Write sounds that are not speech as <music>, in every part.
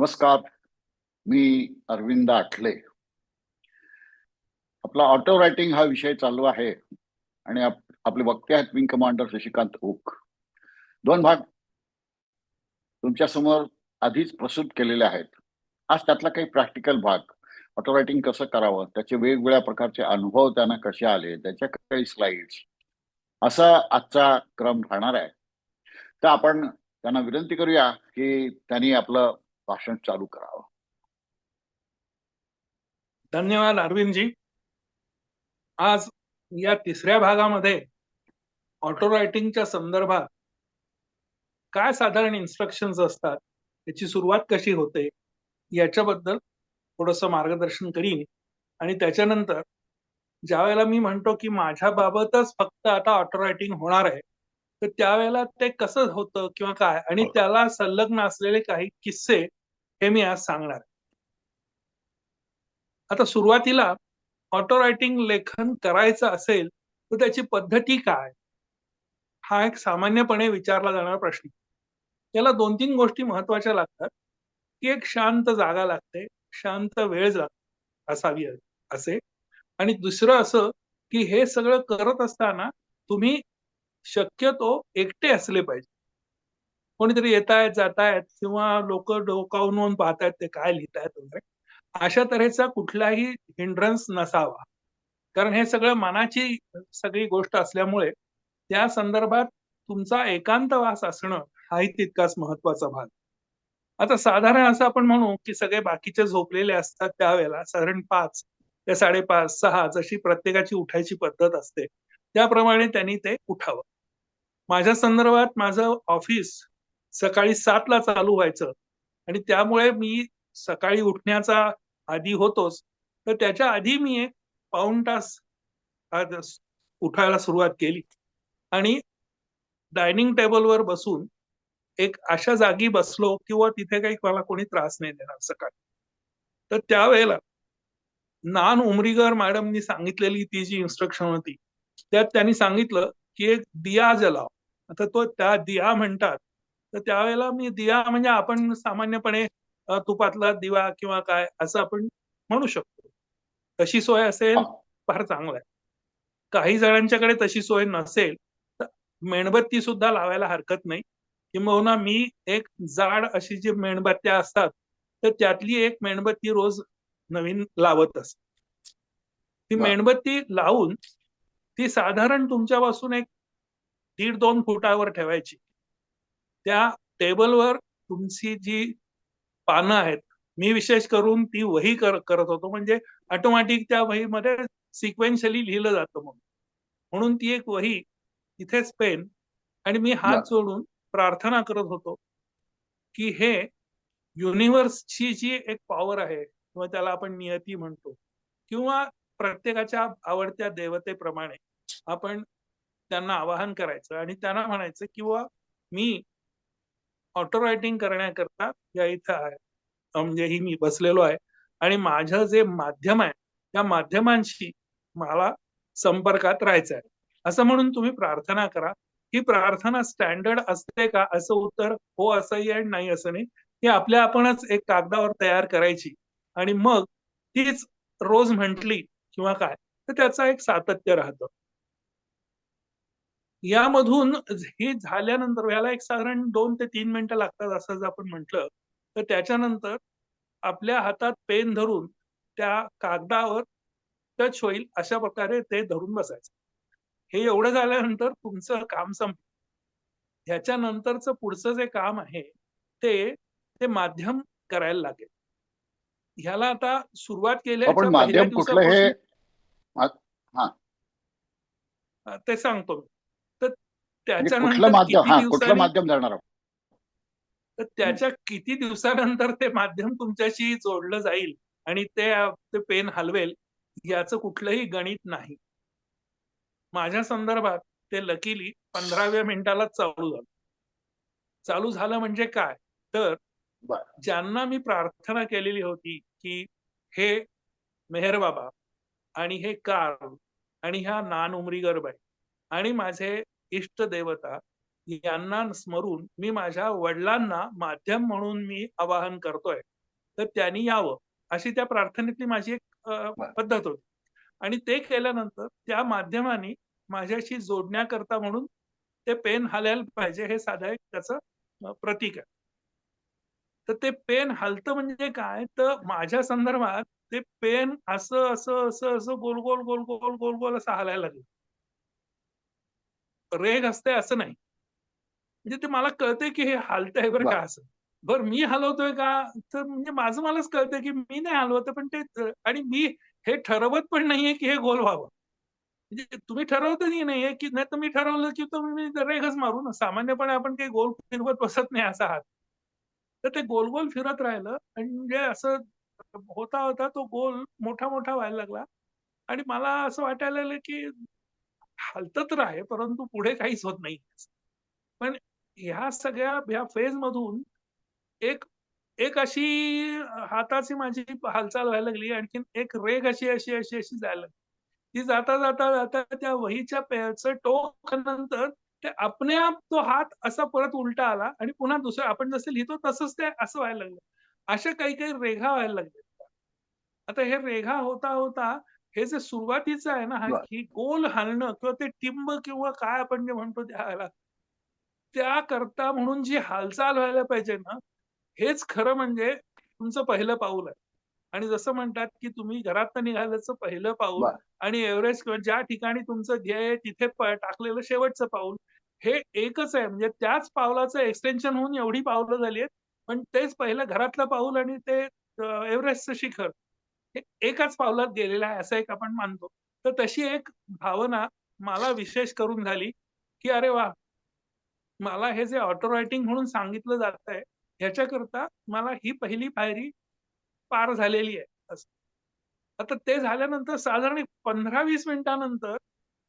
नमस्कार मी अरविंद आठले. आपला auto writing हा विषय चालू आहे आणि आपले वक्ते आहेत विंग कमांडर शशिकांत ओक. दोन भाग तुमच्यासमोर आधीच प्रस्तुत केलेले आहेत. आज त्यातला काही प्रॅक्टिकल भाग ऑटो रायटिंग कसं करावं त्याचे वेगवेगळ्या प्रकारचे अनुभव त्यांना कसे आले त्याच्या काही स्लाइड्स असा आजचा क्रम राहणार आहे. तर आपण त्यांना विनंती करूया की त्यांनी आपलं भाषण चालू करावं. धन्यवाद अरविंदजी. आज या तिसऱ्या भागामध्ये ऑटो रायटिंगच्या संदर्भात काय साधारण इन्स्ट्रक्शन्स असतात त्याची सुरुवात कशी होते याच्याबद्दल थोडस मार्गदर्शन करीन. आणि त्याच्यानंतर ज्या वेळेला मी म्हणतो की माझ्या बाबतच फक्त आता ऑटो रायटिंग होणार आहे तर त्यावेळेला ते कसं होतं किंवा काय? आणि त्याला संलग्न असलेले काही किस्से हे मी आज सांगणार आता सुरुवातीला ऑटो रायटिंग लेखन करायचं असेल तर त्याची पद्धती काय? हा एक सामान्यपणे विचारला जाणारा प्रश्न. याला दोन तीन गोष्टी महत्त्वाच्या लागतात. की एक शांत जागा लागते शांत वेळ लाग असावी असे. आणि दुसरं असं की हे सगळं करत असताना तुम्ही शक्यतो एकटे असले पाहिजे. कोणीतरी येत आहेत जात आहेत किंवा लोक डोकावून पाहतायत ते काय लिहितायत वगैरे अशा तऱ्हेचा कुठलाही हिंड्रन्स नसावा. कारण हे सगळं मनाची सगळी गोष्ट असल्यामुळे त्या संदर्भात तुमचा एकांतवास असणं हाही तितकाच महत्त्वाचा भाग. आता साधारण असं आपण म्हणू की सगळे बाकीचे झोपलेले असतात त्यावेळेला साधारण पाच ते साडेपाच सहा जशी प्रत्येकाची उठायची पद्धत असते त्याप्रमाणे त्यांनी ते उठावं. माझ्या संदर्भात माझं ऑफिस सकाळी सातला चालू व्हायचं. आणि त्यामुळे मी सकाळी उठण्याचा आधी होतोच. तर त्याच्या आधी मी एक पाऊण तास आज उठायला सुरुवात केली. आणि डायनिंग टेबलवर बसून एक अशा जागी बसलो किंवा तिथे काही मला कोणी त्रास नाही देणार सकाळी. तर त्यावेळेला नान उमरीगर मॅडमनी सांगितलेली ती जी इन्स्ट्रक्शन होती त्यात त्यांनी सांगितलं की एक दिया जलाव. आता तो त्या दिया म्हणतात तर त्यावेळेला मी दिया म्हणजे आपण सामान्यपणे तुपातला दिवा किंवा काय असं आपण म्हणू शकतो. तशी सोय असेल फार चांगलं आहे. काही जणांच्याकडे तशी सोय नसेल तर मेणबत्ती सुद्धा लावायला हरकत नाही. किंबहुना मी एक जाड अशी जी मेणबत्त्या असतात तर त्यातली एक मेणबत्ती रोज नवीन लावत असते. ती. मेणबत्ती लावून ती साधारण तुमच्यापासून एक दीड दोन फुटावर ठेवायची. त्या टेबलवर तुमची जी पानं आहेत मी विशेष करून ती वही कर, करत होतो म्हणजे ऑटोमॅटिक त्या वहीमध्ये सिक्वेन्शियली लिहिलं जातं म्हणून म्हणून ती एक वही इथेच पेन आणि मी हात. जोडून प्रार्थना करत होतो की हे युनिव्हर्सची जी एक पॉवर आहे किंवा त्याला आपण नियती म्हणतो किंवा प्रत्येकाच्या आवडत्या देवतेप्रमाणे आपण त्यांना आवाहन करायचं आणि त्यांना म्हणायचं किंवा मी ऑटो रायटिंग करण्याकरता या इथं आहे. म्हणजे ही मी बसलेलो आहे. आणि माझं जे माध्यम आहे त्या माध्यमांशी मला संपर्कात राहायचं आहे. असं म्हणून तुम्ही प्रार्थना करा. ही प्रार्थना स्टँडर्ड असते का? असं उत्तर हो असंही आहे नाही असं नाही. ही आपल्या आपणच एक कागदावर तयार करायची. आणि मग तीच रोज म्हटली किंवा काय तर त्याचं एक सातत्य राहतं. यामधून ही झाल्यानंतर याला एक साधारण दोन ते तीन मिनिटं लागतात असं जर आपण म्हटलं तर त्याच्यानंतर आपल्या हातात पेन धरून त्या कागदावर टच होईल अशा प्रकारे ते धरून बसायचं. हे एवढं झाल्यानंतर तुमचं काम संपलं ह्याच्यानंतरचं पुढचं जे काम आहे ते ते माध्यम करायला लागेल. ह्याला आता सुरुवात हे. अ, ते सांगतो मी. कुठलं माध्यम हा कुठलं धरणार? तर त्याच्या किती दिवसानंतर ते माध्यम तुमच्याशी जोडलं जाईल आणि ते पेन हलवेल याचं कुठलंही गणित नाही माझ्या संदर्भात ते लकीली पंधराव्या मिनिटाला चालू झालं चालू झालं म्हणजे काय तर. ज्यांना मी प्रार्थना केलेली होती की हे मेहर बाबा आणि हे कार आणि ह्या नान उमरीगरबाई आणि माझे इष्ट देवता यांना स्मरून मी माझ्या वडिलांना माध्यम म्हणून मी आवाहन करतोय. तर त्यांनी यावं अशी त्या प्रार्थनेतली माझी एक. पद्धत होती. आणि ते केल्यानंतर त्या माध्यमाने माझ्याशी जोडण्याकरता म्हणून ते पेन हलायला पाहिजे हे साधा एक त्याचं प्रतीक आहे. तर ते पेन हलतं म्हणजे काय? तर माझ्या संदर्भात ते पेन असं असं असं असं गोल गोल गोल गोल गोल गोल असं हलायला लागलं. रेग असते असं नाही. म्हणजे ते मला कळतंय की हे हलतंय बरं का. असं. बरं मी हलवतोय का? तर म्हणजे माझं मलाच कळतंय की मी नाही हलवत पण ते आणि मी हे ठरवत पण नाहीये की हे गोल व्हावं. म्हणजे तुम्ही ठरवतही नाहीये की नाही तर मी ठरवलं की तुम्ही रेगच मारू ना. सामान्यपणे आपण काही गोल फिरवत बसत नाही असा हात. तर ते गोल गोल फिरत राहिलं आणि म्हणजे असं होता होता तो गोल मोठा मोठा व्हायला लागला. आणि मला असं वाटायला लागलं की हलतं तर आहे परंतु पुढे काहीच होत नाही. पण ह्या सगळ्या ह्या फेज मधून एक एक अशी हाताची माझी हालचाल व्हायला लागली आणखीन एक रेग अशी अशी अशी अशी जायला लागली. ती जाता जाता जाता त्या वहीच्या पेचं टोक नंतर ते आपणे आप तो हात असा परत उलटा आला आणि पुन्हा दुसरं आपण जसं लिहितो तसंच ते असं व्हायला लागलं. अशा काही काही रेघा व्हायला लागल्या. आता हे रेघा होता होता हे जे सुरुवातीचं आहे ना हा. ही गोल हलणं किंवा ते टिंब किंवा काय आपण जे म्हणतो त्याला त्याकरता म्हणून जी हालचाल व्हायला पाहिजे ना हेच खरं म्हणजे तुमचं पहिलं पाऊल आहे आणि जसं म्हणतात की तुम्ही घरात निघाल्याचं पहिलं पाऊल. आणि एव्हरेस्ट किंवा ज्या ठिकाणी तुमचं ध्येय आहे तिथे टाकलेलं शेवटचं पाऊल हे एकच आहे म्हणजे त्याच पावलाचं एक्सटेन्शन होऊन एवढी पावलं झाली आहेत पण तेच पहिलं घरातलं पाऊल आणि ते एव्हरेस्टचं शिखर एकाच पावलात गेलेलं आहे असं एक आपण मानतो. तर तशी एक भावना मला विशेष करून झाली की अरे वा! मला हे जे ऑटो रायटिंग म्हणून सांगितलं जात आहे ह्याच्याकरता मला ही पहिली पायरी पार झालेली आहे असं. आता ते झाल्यानंतर साधारण पंधरा वीस मिनिटानंतर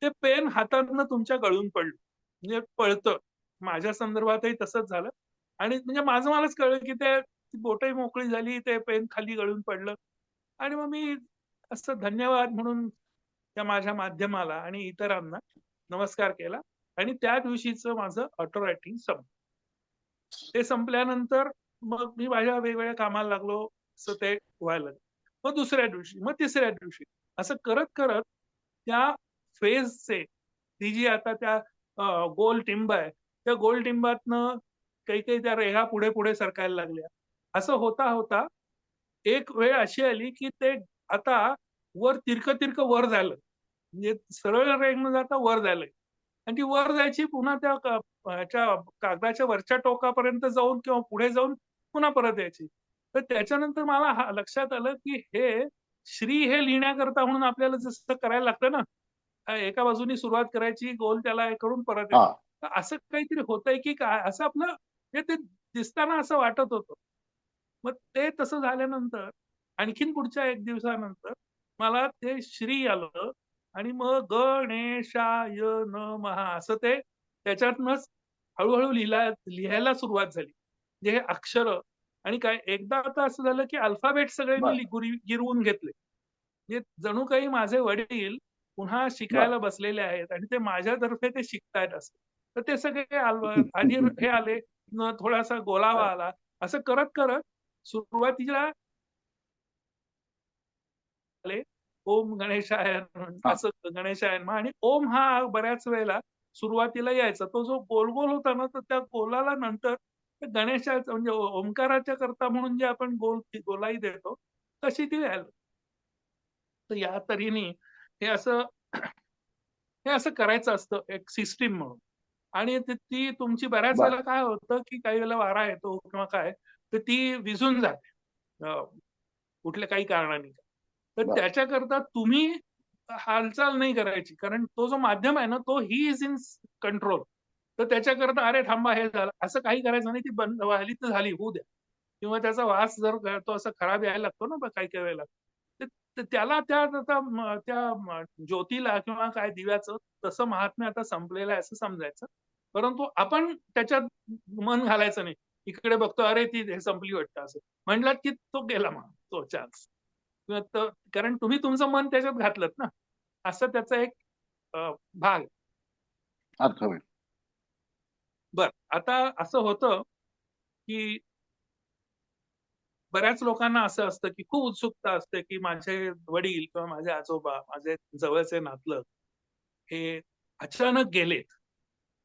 ते पेन हातातनं तुमच्या गळून पडलं. म्हणजे पळतं. माझ्या संदर्भातही तसंच झालं. आणि म्हणजे माझं मलाच कळलं की ते बोटही मोकळी झाली ते पेन खाली गळून पडलं. आणि मग मी असं धन्यवाद म्हणून त्या माझ्या माध्यमाला आणि इतरांना नमस्कार केला. आणि त्या दिवशीच माझं ऑटो रायटिंग संपलं. ते संपल्यानंतर मग मी माझ्या वेगवेगळ्या कामाला लागलो असं ते व्हायला लागलं. मग दुसऱ्या दिवशी मग तिसऱ्या दिवशी असं करत करत त्या फेजचे ती जी आता त्या गोल टिंब आहे त्या गोल टिंबातनं काही काही त्या रेघा पुढे पुढे सरकायला लागल्या. असं होता होता एक वेळ अशी आली की ते आता वर तिरक तिरक वर झालं. म्हणजे सरळ रेग जाता वर झालंय. आणि ती वर जायची पुन्हा त्या कागदाच्या वरच्या टोकापर्यंत जाऊन किंवा पुढे जाऊन पुन्हा परत यायची. तर त्याच्यानंतर मला हा लक्षात आलं की हे श्री हे लिहिण्याकरता म्हणून आपल्याला जसं करायला लागतं ना एका बाजूनी सुरुवात करायची गोल त्याला हे करून परत हा. असं काहीतरी होतंय की काय असं आपलं म्हणजे ते दिसताना असं वाटत होतं. मग ते तसं झाल्यानंतर आणखीन पुढच्या एक दिवसानंतर मला ते श्री आलं आणि मग गणेशाय नमः असं ते त्याच्यातनच हळूहळू लिहिला लिहायला सुरुवात झाली. म्हणजे हे अक्षर आणि काय एकदा आता असं झालं की अल्फाबेट सगळे मी गिरवून घेतले. म्हणजे जणू काही माझे वडील पुन्हा शिकायला बसलेले आहेत आणि ते माझ्यातर्फे ते शिकतायत असं. तर ते सगळे <laughs> आधी हे आले न थोडासा गोलावा आला असं करत करत सुरुवातीला ओम गणेशाय नमः, असं गणेशाय नमः आणि ओम हा बऱ्याच वेळेला सुरुवातीला यायचा. तो जो गोल गोल होता ना तर त्या गोलाला नंतर गणेशाचं म्हणजे ओंकाराच्या करता म्हणून जे आपण गोल गोलाई देतो तशी ती व्हायला तर या तऱ्हेने हे असं हे असं करायचं असतं एक सिस्टीम म्हणून. आणि ती- तुमची बऱ्याच. वेळेला काय होतं की काही वेळेला वारा येतो किंवा काय तर ती विझून जाते. कुठल्या काही कारणाने. तर. त्याच्याकरता तुम्ही हालचाल नाही करायची. कारण तो जो माध्यम आहे ना तो ही इज इन कंट्रोल तर त्याच्याकरता अरे थांबा हे झालं. असं काही करायचं नाही ती बंद व्हायली तर झाली होऊ द्या. किंवा त्याचा वास जर तो असं खराब यायला लागतो ना काही काही वेळेला तर- त्याला त्या त्या ज्योतीला किंवा काय दिव्याचं तसं महात्म्य आता संपलेलं आहे असं समजायचं. परंतु आपण त्याच्यात मन घालायचं नाही. इकडे बघतो अरे ती हे संपली वाटतं असं. म्हणलं की तो गेला मग तो चान्स कारण तुम्ही तुमचं मन त्याच्यात घातलं ना. असं त्याचा एक भाग. बर आता असं होतं की बऱ्याच लोकांना असं असतं की खूप उत्सुकता असते की माझे वडील किंवा माझे आजोबा माझे जवळचे नातलग हे अचानक गेलेत.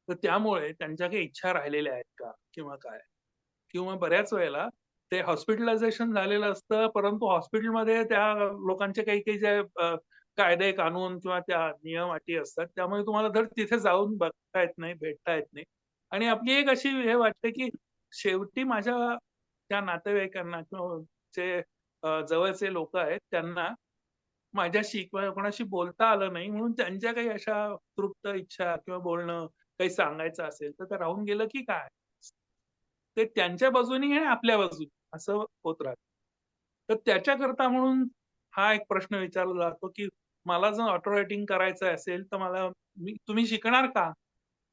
तर त्यामुळे त्यांच्या काही इच्छा राहिलेल्या आहेत का? किंवा काय? किंवा बऱ्याच वेळेला ते हॉस्पिटलायझेशन झालेलं असतं परंतु हॉस्पिटलमध्ये त्या लोकांचे काही काही जे कायदे कानून किंवा त्या नियम अटी असतात त्यामुळे तुम्हाला धड तिथे जाऊन बघता येत नाही भेटता येत नाही. आणि आपली एक अशी हे वाटते की शेवटी माझ्या त्या नातेवाईकांना किंवा जे जवळचे लोक आहेत त्यांना माझ्याशी किंवा कोणाशी बोलता आलं नाही म्हणून त्यांच्या काही अशा तृप्त इच्छा किंवा बोलणं काही सांगायचं असेल तर ते राहून गेलं की काय? ते त्यांच्या बाजूनी आणि आपल्या बाजूनी असं होत राहतं. तर त्याच्याकरता म्हणून हा एक प्रश्न विचारला जातो की मला जर ऑटो रायटिंग करायचं असेल तर मला तुम्ही शिकणार का?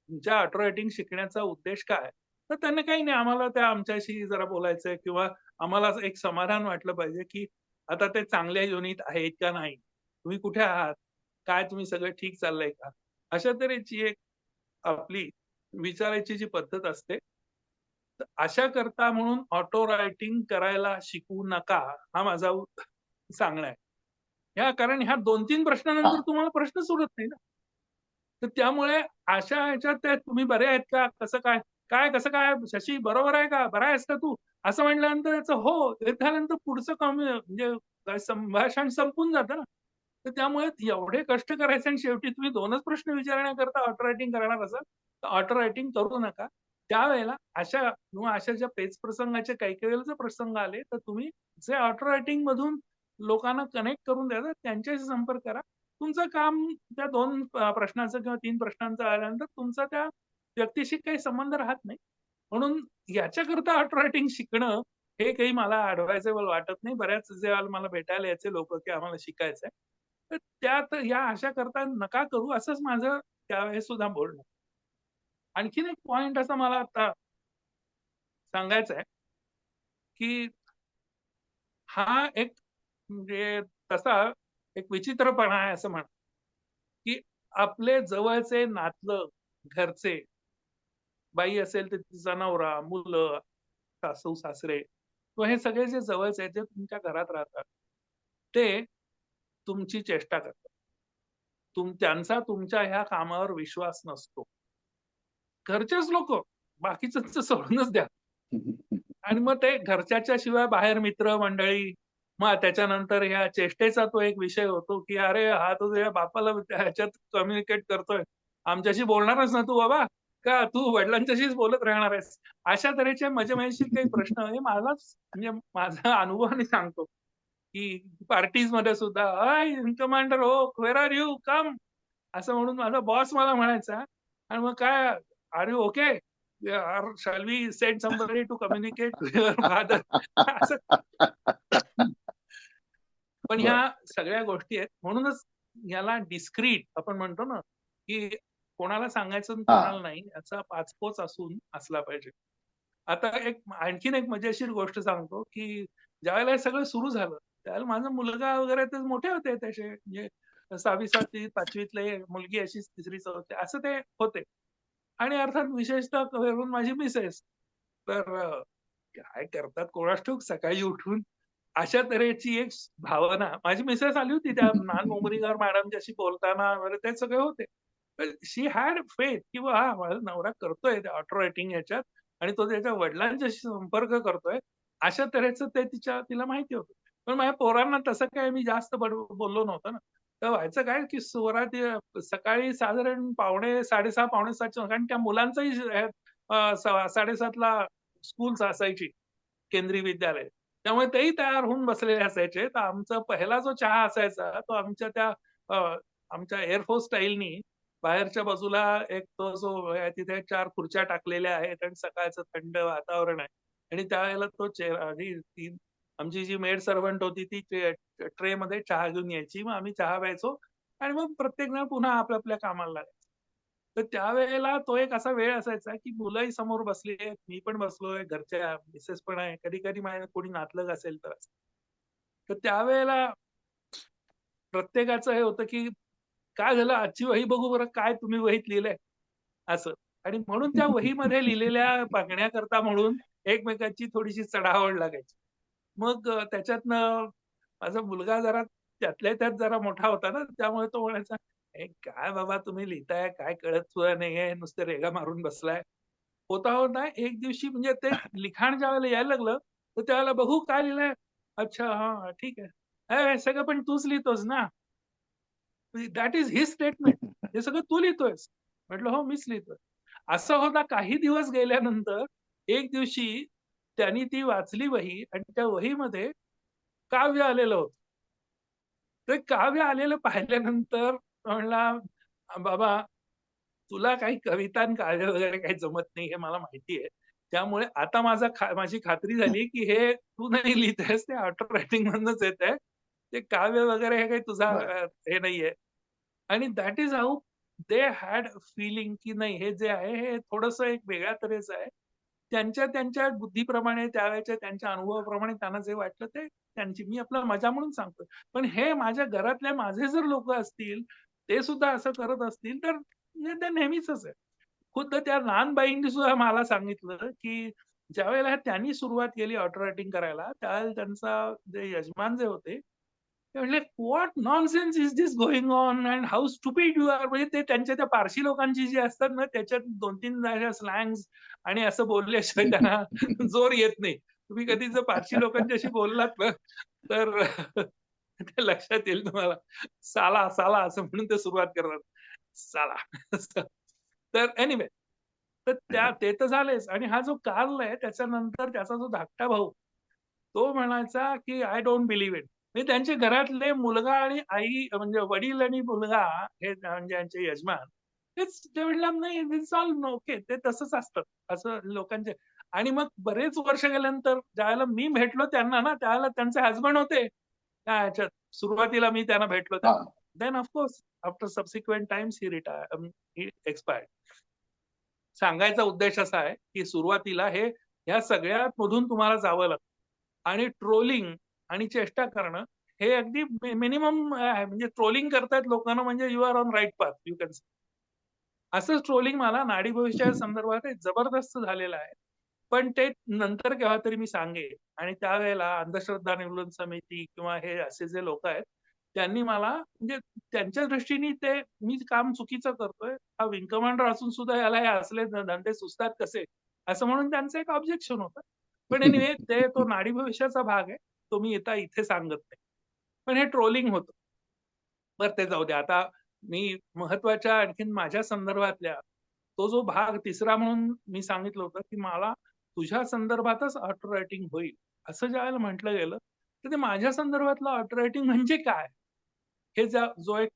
तुमच्या ऑटो रायटिंग शिकण्याचा उद्देश काय? तर त्यांना काही नाही आम्हाला त्या आमच्याशी जरा बोलायचंय किंवा आम्हाला असं एक समाधान वाटलं पाहिजे की आता ते चांगल्या युनिट आहेत का नाही? तुम्ही कुठे आहात? काय तुम्ही सगळं ठीक चाललंय का? अशा तऱ्हेची एक आपली विचारायची जी पद्धत असते अशा करता म्हणून ऑटो रायटिंग करायला शिकू नका हा माझा सांगणं आहे. ह्या कारण ह्या दोन तीन प्रश्नानंतर. तुम्हाला प्रश्न सुरत नाही ना. तर त्यामुळे अशा ह्याच्यात त्या तुम्ही बरे आहेत का? कसं काय? काय कसं काय? शशी बरोबर आहे का? बरा आहेस का तू? असं म्हटल्यानंतर याचं हो हे झाल्यानंतर पुढचं कम म्हणजे संभाषण संपून जातं ना. तर त्यामुळे एवढे कष्ट करायचे आणि शेवटी तुम्ही दोनच प्रश्न विचारण्याकरता ऑटो रायटिंग करणार असाल तर ऑटो रायटिंग करू नका. त्यावेळेला अशा किंवा अशा ज्या पेच प्रसंगाचे काही काही वेळेला जर प्रसंग आले तर तुम्ही जे ऑटो रायटिंग मधून लोकांना कनेक्ट करून द्यायचं त्यांच्याशी संपर्क करा. तुमचं काम त्या दोन अ, प्रश्नाचं किंवा तीन प्रश्नांचं आल्यानंतर तुमचा त्या व्यक्तीशी काही संबंध राहत नाही. म्हणून याच्याकरता ऑटो रायटिंग शिकणं हे काही मला ऍडवायजेबल वाटत नाही. बऱ्याच जे मला भेटायला यायचे लोक की आम्हाला शिकायचंय. तर त्यात या अशा करता नका करू असंच माझं त्यावेळेस सुद्धा बोलणं. आणखीन एक पॉइंट असा मला आता सांगायचा आहे की हा एक म्हणजे तसा एक विचित्रपणा आहे असं म्हणा की आपले जवळचे नातलं घरचे बाई असेल तर तिचा नवरा मुलं सासू सासरे किंवा हे सगळे जे जवळचे आहेत जे तुमच्या घरात राहतात ते तुमची चेष्टा करतात. तुम त्यांचा तुमच्या ह्या कामावर विश्वास नसतो. घरचेच लोक बाकीचं सोडूनच द्या. <laughs> आणि मग ते घरच्याच्या शिवाय बाहेर मित्र मंडळी मग त्याच्यानंतर ह्या चेष्टेचा तो एक विषय होतो की अरे हा तो तुझ्या बापाला ह्याच्यात कम्युनिकेट करतोय. आमच्याशी बोलणारच ना तू बाबा? का तू वडिलांच्याशीच बोलत राहणार आहेस? अशा तऱ्हेचे मजे मजेशीर काही प्रश्न हे मलाच म्हणजे माझा अनुभवाने सांगतो. की पार्टीजमध्ये सुद्धा hi commander how where are you come असं म्हणून माझा बॉस मला म्हणायचा. आणि मग काय are you okay shall we send somebody to communicate your father पण ह्या सगळ्या गोष्टी आहेत. म्हणूनच याला डिस्क्रीट आपण म्हणतो ना की कोणाला सांगायचं कोणाला नाही याचा पाचपोच असून असला पाहिजे. आता एक आणखीन एक मजेशीर गोष्ट सांगतो की ज्यावेळेला हे सगळं सुरू झालं त्यावेळेला माझा मुलगा वगैरे ते मोठे होते त्याचे म्हणजे सहावी सातवी पाचवीतले मुलगी अशी तिसरी चौथी असं ते होते. आणि अर्थात विशेषतः माझी मिसेस. तर काय करतात कोणास ठाऊक सकाळी उठून अशा तऱ्हेची एक भावना. माझी मिसेस आली होती त्या <laughs> नान उमरीकर मॅडमच्याशी बोलताना वगैरे ते सगळे होते. शी हॅड फेथ की बा हा माझा नवरा करतोय ऑटो रायटिंग याच्यात आणि तो त्याच्या वडिलांच्याशी संपर्क करतोय. अशा तऱ्हेचं ते तिच्या तिला माहिती होतं. पण माझ्या पोरांना तसं काय मी जास्त बोललो नव्हतं ना. तर व्हायचं काय की सुरुवात सकाळी साधारण पावणे साडेसहा पावणे सातच्या कारण त्या मुलांचाही साडेसातला स्कूल असायची केंद्रीय विद्यालय. त्यामुळे तेही तयार होऊन बसलेले असायचे. तर आमचा पहिला जो चहा असायचा तो आमच्या त्या आमच्या एअरफोर्स स्टाईलनी बाहेरच्या बाजूला एक तो जो तिथे चार खुर्च्या टाकलेल्या आहेत आणि सकाळचं थंड वातावरण आहे. आणि त्यावेळेला तो चेहरा आधी आमची जी मेड सर्वंट होती ती ट्रे मध्ये चहा घेऊन यायची मग आम्ही चहा प्यायचो आणि मग प्रत्येक जण पुन्हा आपल्या आपल्या कामाला लागायचं. तर त्यावेळेला तो एक असा वेळ असायचा की मुलंही समोर बसली आहेत मी पण बसलोय घरच्या मिसेस पण आहे कधी कधी माझ्या कोणी नातलग असेल तर. तर त्यावेळेला प्रत्येकाचं हे होतं की काय झालं आजची वही बघू बरं काय तुम्ही वहीत लिहिलंय? असं. आणि म्हणून त्या वहीमध्ये लिहिलेल्या बघण्याकरता म्हणून एकमेकांची थोडीशी चढावड लागायची. मग त्याच्यातनं माझा मुलगा जरा त्यातल्या त्यात जरा मोठा होता ना, त्यामुळे तो म्हणायचा, "ए काय बाबा तुम्ही लिहिताय, काय कळत सुद्धा नाहीये, नुसते रेघा मारून बसलाय." होता होता एक दिवशी म्हणजे ते <laughs> लिखाण ज्यावेळेला यायला लागलं, तर त्यावेळेला बघू काय लिहिलंय? अच्छा हां, ठीक आहे. "अरे हे सगळं पण तूच लिहितोस ना?" That is his statement. हे सगळं तू लिहितोयस. म्हटलं, "हो, मीच लिहितोय." असं होता काही दिवस गेल्यानंतर एक दिवशी त्यांनी ती वाचली वही आणि त्या वहीमध्ये काव्य आलेलं होतं. ते काव्य आलेलं पाहिल्यानंतर म्हणला, "बाबा, तुला काही कविता काव्य वगैरे काही जमत नाही हे मला माहिती आहे. त्यामुळे आता माझा खा माझी खात्री झाली, की हे तू नाही लिहित आहेस, ते ऑटो रायटिंग मधनंच येतंय. ते काव्य वगैरे हे काही तुझा हे नाहीये." आणि that is how they had feeling की नाही हे जे आहे हे थोडंसं एक वेगळ्या तऱ्हेचं आहे. त्यांच्या त्यांच्या बुद्धीप्रमाणे त्यावेळेच्या त्यांच्या अनुभवाप्रमाणे त्यांना जे वाटलं ते त्यांची मी आपलं मजा म्हणून सांगतोय. पण हे माझ्या घरातले माझे जर लोक असतील, ते सुद्धा असं करत असतील तर ते नेहमीच आहे. खुद्द त्या लहान बाईंनी सुद्धा मला सांगितलं, की ज्यावेळेला त्यांनी सुरुवात केली ऑटो रायटिंग करायला, त्यावेळेला त्यांचा जे यजमान जे होते, ते म्हटले, "what nonsense is this going on and how stupid you are." म्हणजे ते त्यांच्या त्या पारशी लोकांची जी असतात ना, त्याच्यात 2-3 अशा स्लँग्स आणि असं बोलल्याशिवाय <laughs> त्यांना जोर येत नाही. तुम्ही कधी जर पारशी लोकांच्याशी बोललात ना, तर ते लक्षात येईल तुम्हाला. साला, साला असं म्हणून ते सुरुवात करतात. साला. तर एनिवे तर त्या ते तर झालेच आणि हा जो कार्ल आहे त्याच्यानंतर त्याचा जो धाकटा भाऊ, तो म्हणायचा, की "आय डोंट बिलीव्ह इट." म्हणजे त्यांच्या घरातले मुलगा आणि आई म्हणजे वडील आणि मुलगा हे म्हणजे यांचे यजमान तेच ते "नाही इट्स ऑल ओके." ते तसंच असतं. असं लोकांचे आणि मग बरेच वर्ष गेल्यानंतर ज्यावेळेला मी भेटलो त्यांना ना, त्यावेळेला त्यांचे हसबंड होते. त्या ह्याच्यात सुरुवातीला मी त्यांना भेटलो. Then of course after subsequent times he retire he expired. सांगायचा उद्देश असा आहे, की सुरुवातीला हे ह्या सगळ्यामधून तुम्हाला जावं लागतं आणि ट्रोलिंग आणि चेष्टा करणं हे अगदी मिनिमम म्हणजे ट्रोलिंग करतायत लोकांना म्हणजे you are on right path you can say. असंच ट्रोलिंग मला नाडी भविष्याच्या संदर्भात जबरदस्त झालेलं आहे. पण ते नंतर केव्हा तरी मी सांगेन आणि त्यावेळेला अंधश्रद्धा निर्मूलन समिती किंवा हे असे जे लोक आहेत, त्यांनी मला म्हणजे त्यांच्या दृष्टीने ते मी काम चुकीचं करतोय. हा विंग कमांडर असून सुद्धा याला हे असले धंदे सुचतात कसे? असं म्हणून त्यांचं एक ऑब्जेक्शन होतं. पण एनिवे ते तो नाडी भविष्याचा भाग आहे. तो मी आता इथे सांगत नाही. पण हे ट्रोलिंग होतं. बरं ते जाऊ द्या. आता मी महत्त्वाच्या आणखीन माझ्या संदर्भातल्या तो जो भाग तिसरा म्हणून मी सांगितलं होतं, की मला तुझ्या संदर्भातच ऑटो रायटिंग होईल, असं ज्यावेळेला म्हटलं गेलं, तर ते माझ्या संदर्भातलं ऑटो रायटिंग म्हणजे काय? हे ज्या जो एक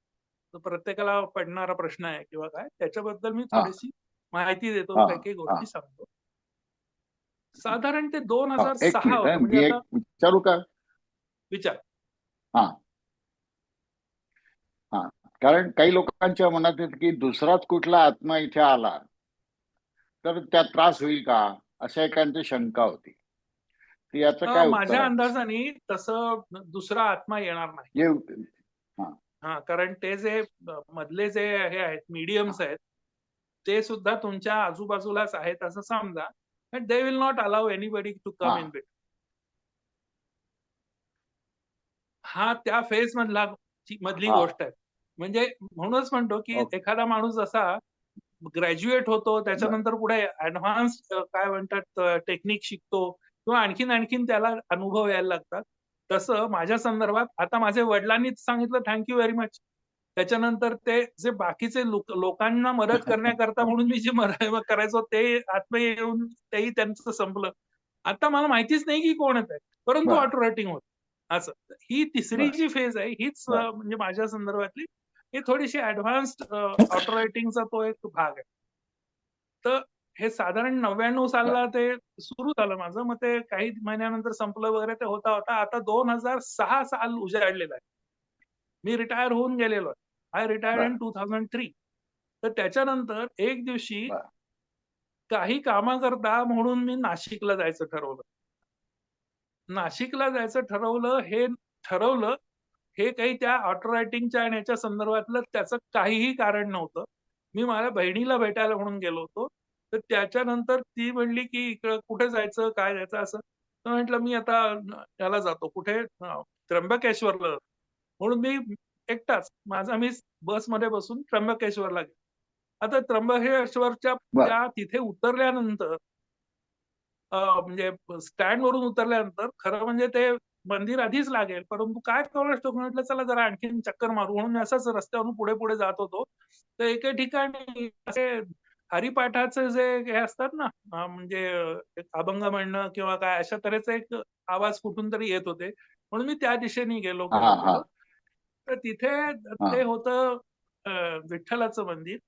प्रत्येकाला पडणारा प्रश्न आहे किंवा काय, त्याच्याबद्दल मी. थोडीशी माहिती देतो, हां, काही-काही हां. गोष्टी सांगतो. साधारण ते हां, 2006 एक मिनिट होतं हं, म्हणजे आता विचारू का? विचार. हां. हां. कारण काही लोकांच्या मनात येतं, की दुसराच कुठला आत्मा इथे आला, तर त्यात त्रास होईल का? अशा एकांची शंका होती. अ, काय माझ्या? अंदाजाने तसं दुसरा आत्मा येणार नाही. हां. हां, कारण ते जे मधले जे हे आहेत मीडियम्स आहेत, ते सुद्धा तुमच्या आजूबाजूलाच आहेत असं समजा. They will not allow anybody to come in हां. बिटवीन. हा त्या फेज मधला मधली. गोष्ट आहे. म्हणजे म्हणूनच म्हणतो, की. एखादा माणूस असा ग्रॅज्युएट होतो. त्याच्यानंतर पुढे ॲडव्हान्स अ, काय म्हणतात टेक्निक शिकतो किंवा आणखीन-आणखीन त्याला अनुभव यायला लागतात. तसं माझ्या संदर्भात आता माझ्या वडिलांनीच सांगितलं थँक यू व्हेरी मच. त्याच्यानंतर ते जे बाकीचे लोक लोकांना मदत करण्याकरता म्हणून मी जे मर करायचो ते आत्मे येऊन तेही त्यांचं संपलं. आता मला माहितीच नाही, की कोण आहेत. परंतु बरं. ऑटो रायटिंग होतं. असं. ही तिसरी. जी फेज आहे हीच. म्हणजे माझ्या संदर्भातली ही थोडीशी ॲडव्हान्स्ड अ, <laughs> ऑटो रायटिंगचा तो एक भाग आहे. तर हे साधारण 99 सालला. ते सुरू झालं माझं. मग ते काही महिन्यानंतर संपलं वगैरे ते होता-होता आता 2006 साल उजाडलेलं आहे. मी रिटायर होऊन गेलेलो आहे. आय रिटायर्ड इन बरं. 2003 तर त्याच्यानंतर एक दिवशी. काही कामाकरता म्हणून मी नाशिकला जायचं ठरवलं. नाशिकला जायचं ठरवलं, हे ठरवलं, हे काही त्या ऑटो रायटिंगच्या आणि ह्याच्या संदर्भातलं त्याचं काहीही कारण नव्हतं. मी माझ्या बहिणीला भेटायला म्हणून गेलो होतो. तर त्याच्यानंतर ती म्हणली, की "इकडं कुठे जायचं? काय जायचं?" असं. तर म्हटलं, "मी आता याला जातो." कुठे? त्र्यंबकेश्वरला. म्हणून मी एकटाच माझा मीच बसमध्ये बसून त्र्यंबकेश्वरला गेलो. आता त्र्यंबकेश्वरच्या. त्या तिथे उतरल्यानंतर म्हणजे स्टँडवरून उतरल्यानंतर खरं म्हणजे ते मंदिर आधीच लागेल. परंतु काय ठाऊक म्हटलं चला जरा आणखीन चक्कर मारू म्हणून मी असंच रस्त्यावरून पुढे-पुढे जात होतो. तर एके ठिकाणी असे हरिपाठाचे जे हे असतात ना म्हणजे अभंग म्हणणं किंवा काय अशा तऱ्हेचा एक आवाज कुठून तरी येत होते. म्हणून मी त्या दिशेने गेलो. तर तिथे ते. होतं विठ्ठलाचं मंदिर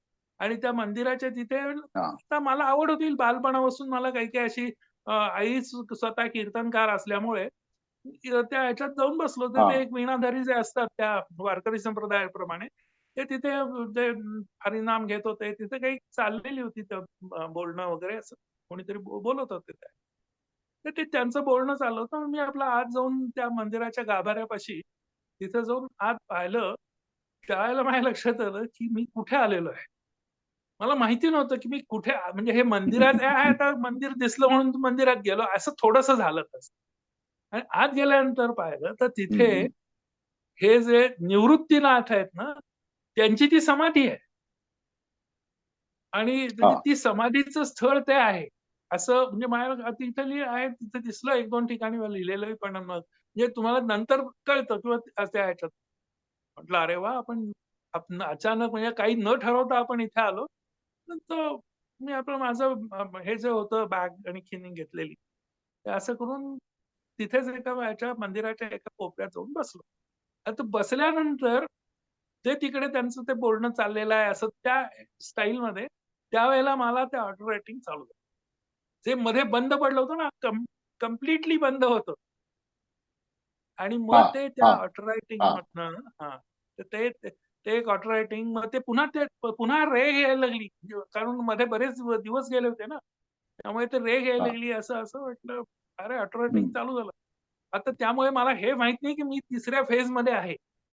आणि त्या मंदिराच्या तिथे. आता मला आवड होती बालपणापासून मला काही-काही अशी अ, आई स्व स्वतः कीर्तनकार असल्यामुळे त्या ह्याच्यात जाऊन बसलो. तर ते. एक वीणाधारी जे असतात त्या वारकरी संप्रदायाप्रमाणे ते तिथे ते हरिनाम घेत होते. तिथे काही चाललेली होती त्या बोलणं वगैरे असं कोणीतरी बोलत होते ते. तर ते त्यांचं बोलणं चाललं होतं. मी आपला आत जाऊन त्या मंदिराच्या गाभाऱ्यापाशी तिथे जाऊन आत पाहिलं. त्यावेळेला माझ्या लक्षात आलं, की मी कुठे आलेलो आहे. मला माहिती नव्हतं, की मी कुठे म्हणजे हे मंदिरात आहे आता मंदिर दिसलं म्हणून मंदिरात गेलो असं थोडंसं झालं तसं. आणि आत गेल्यानंतर पाहिलं तर तिथे हं. जे निवृत्तीनाथ आहेत ना, त्यांची ती समाधी आहे. आणि म्हणजे. ती समाधीचं स्थळ ते आहे. असं म्हणजे माझ्या तिथे आहे तिथे दिसलं 1-2 ठिकाणी लिहिलेलं पण मग जे तुम्हाला नंतर कळतं किंवा त्या ह्याच्यात. म्हटलं अरे वा आपण अचानक म्हणजे काही न ठरवता आपण इथे आलो. तर मी आपलं माझं हे जे होतं बॅग आणि खिनी घेतलेली. असं करून तिथेच एका ह्याच्या मंदिराच्या एका कोपऱ्यात जाऊन बसलो. आता बसल्यानंतर ते तिकडे त्यांचं ते बोलणं चाललेलं आहे असं त्या स्टाईलमध्ये त्यावेळेला मला ते ऑटो रायटिंग चालू झालं. जे मध्ये बंद पडलं होतं ना कं कंप्लीटली बंद होतं. आणि मग ते त्या ऑटो. रायटिंगमधनं हां. तर ते ते एक ऑटो रायटिंग मग ते पुन्हा ते पुन्हा रेघ यायला लागली. कारण मध्ये बरेच दिवस गेले होते ना. त्यामुळे ते रेघ यायला हां. लागली असं असं वाटलं. अरे ऑटो हं. रायटिंग चालू झालं. आता त्यामुळे मला हे माहीत नाही की मी तिसऱ्या फेजमध्ये आहे.